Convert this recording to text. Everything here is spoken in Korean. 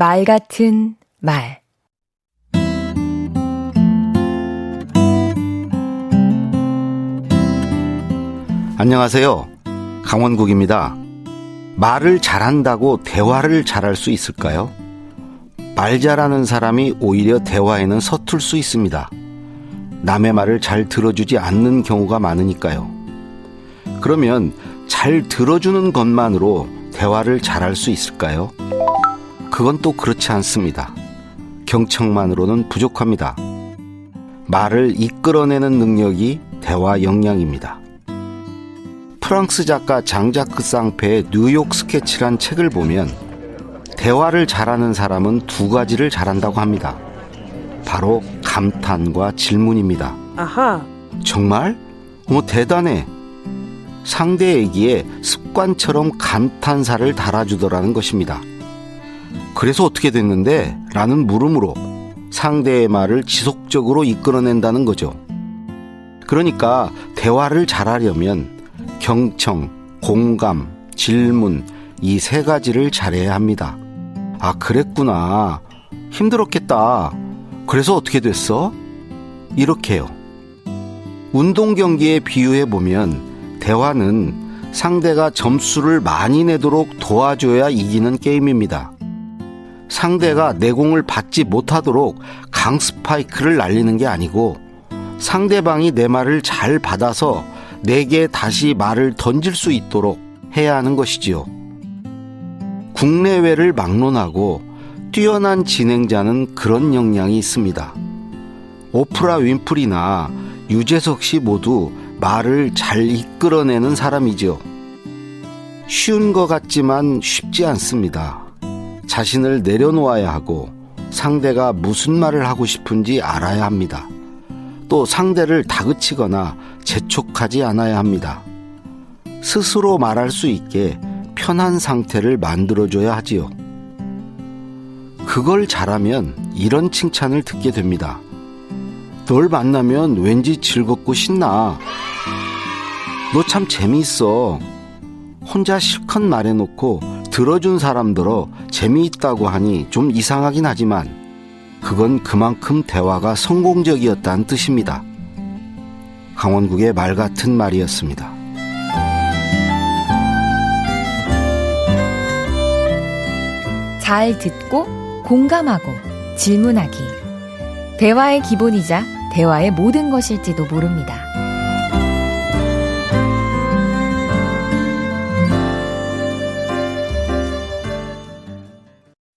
말 같은 말 안녕하세요. 강원국입니다. 말을 잘한다고 대화를 잘할 수 있을까요? 말 잘하는 사람이 오히려 대화에는 서툴 수 있습니다. 남의 말을 잘 들어주지 않는 경우가 많으니까요. 그러면 잘 들어주는 것만으로 대화를 잘할 수 있을까요? 그건 또 그렇지 않습니다. 경청만으로는 부족합니다. 말을 이끌어내는 능력이 대화 역량입니다. 프랑스 작가 장자크 쌍페의 뉴욕 스케치란 책을 보면 대화를 잘하는 사람은 두 가지를 잘한다고 합니다. 바로 감탄과 질문입니다. 아하, 정말? 어머 대단해. 상대에게 습관처럼 감탄사를 달아주더라는 것입니다. 그래서 어떻게 됐는데? 라는 물음으로 상대의 말을 지속적으로 이끌어낸다는 거죠. 그러니까 대화를 잘하려면 경청, 공감, 질문 이 세 가지를 잘해야 합니다. 아, 그랬구나. 힘들었겠다. 그래서 어떻게 됐어? 이렇게요. 운동 경기에 비유해 보면 대화는 상대가 점수를 많이 내도록 도와줘야 이기는 게임입니다. 상대가 내 공을 받지 못하도록 강 스파이크를 날리는 게 아니고 상대방이 내 말을 잘 받아서 내게 다시 말을 던질 수 있도록 해야 하는 것이지요. 국내외를 막론하고 뛰어난 진행자는 그런 역량이 있습니다. 오프라 윈프리나 유재석 씨 모두 말을 잘 이끌어내는 사람이죠. 쉬운 것 같지만 쉽지 않습니다. 자신을 내려놓아야 하고 상대가 무슨 말을 하고 싶은지 알아야 합니다. 또 상대를 다그치거나 재촉하지 않아야 합니다. 스스로 말할 수 있게 편한 상태를 만들어줘야 하지요. 그걸 잘하면 이런 칭찬을 듣게 됩니다. 널 만나면 왠지 즐겁고 신나. 너 참 재미있어. 혼자 실컷 말해놓고 들어준 사람 들어 재미있다고 하니 좀 이상하긴 하지만 그건 그만큼 대화가 성공적이었다는 뜻입니다. 강원국의 말 같은 말이었습니다. 잘 듣고 공감하고 질문하기 대화의 기본이자 대화의 모든 것일지도 모릅니다.